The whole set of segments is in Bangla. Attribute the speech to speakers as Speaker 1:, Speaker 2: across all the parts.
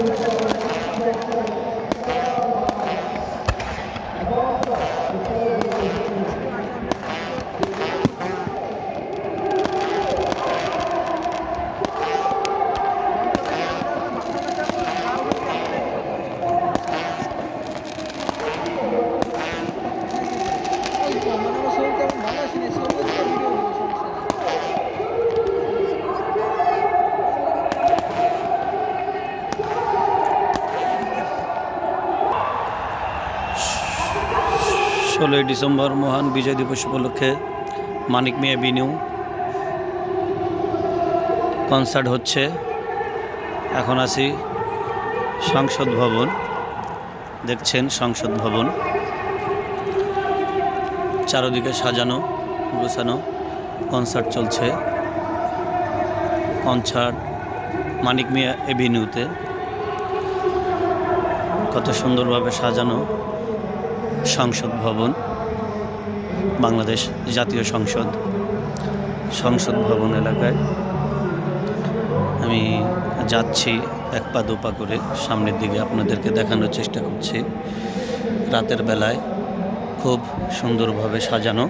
Speaker 1: Thank you. ষোলোই ডিসেম্বর মহান বিজয় দিবস উপলক্ষে মানিক মিয়া এভিনিউ কনসার্ট হচ্ছে। এখন আছি সংসদ ভবন। দেখছেন সংসদ ভবন। চারদিকে সাজানো, গোছানো কনসার্ট চলছে। কনসার্ট মানিক মিয়া এভিনিউতে। কত সুন্দরভাবে সাজানো। সংসদ ভবন, বাংলাদেশ জাতীয় সংসদ সংসদ ভবন এলাকায়। আমি যাচ্ছি এক পা দুপা করে সামনের দিকে আপনাদেরকে দেখানোর চেষ্টা করছি। রাতের বেলায় খুব সুন্দরভাবে সাজানো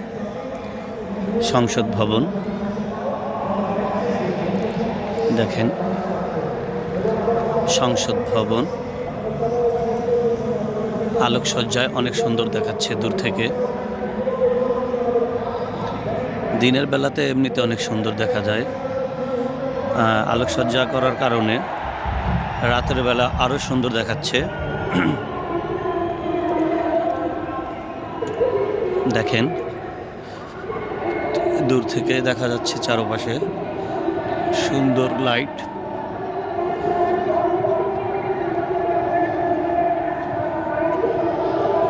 Speaker 1: সংসদ ভবন। দেখেন, সংসদ ভবন আলোকসজ্জায় অনেক সুন্দর দেখাচ্ছে দূর থেকে। দিনের বেলাতে এমনিতে অনেক সুন্দর দেখা যায়। আলোকসজ্জা করার কারণে রাতের বেলা আরও সুন্দর দেখাচ্ছে। দেখেন, দূর থেকে দেখা যাচ্ছে চারপাশে সুন্দর লাইট।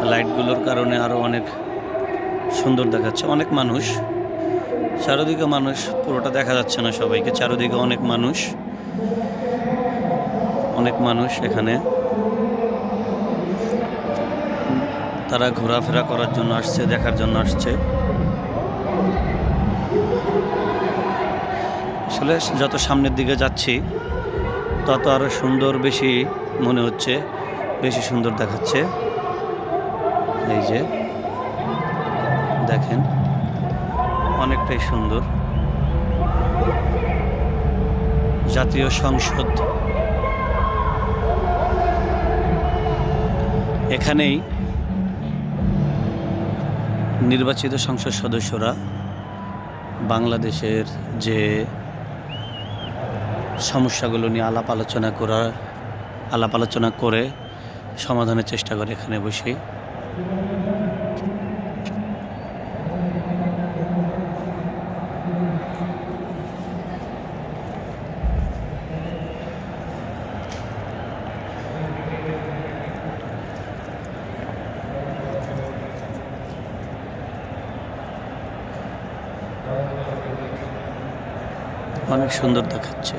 Speaker 1: লাইটগুলোর কারণে আরও অনেক সুন্দর দেখাচ্ছে। অনেক মানুষ। চারদিকে মানুষ, পুরোটা দেখা যাচ্ছে না সবাইকে। চারদিকে অনেক মানুষ। অনেক মানুষ এখানে। তারা ঘোরাফেরা করার জন্য আসছে, দেখার জন্য আসছে। আসলে যত সামনের দিকে যাচ্ছি, তত আরও সুন্দর বেশি মনে হচ্ছে, বেশি সুন্দর দেখাচ্ছে। এই যে, দেখেন, অনেকটাই সুন্দর। জাতীয় সংসদ। এখানেই নির্বাচিত সংসদ সদস্যরা বাংলাদেশের যে সমস্যাগুলো নিয়ে আলাপ আলোচনা করা আলাপ আলোচনা করে সমাধানের চেষ্টা করে এখানে বসেই অনেক সুন্দর দেখাচ্ছে।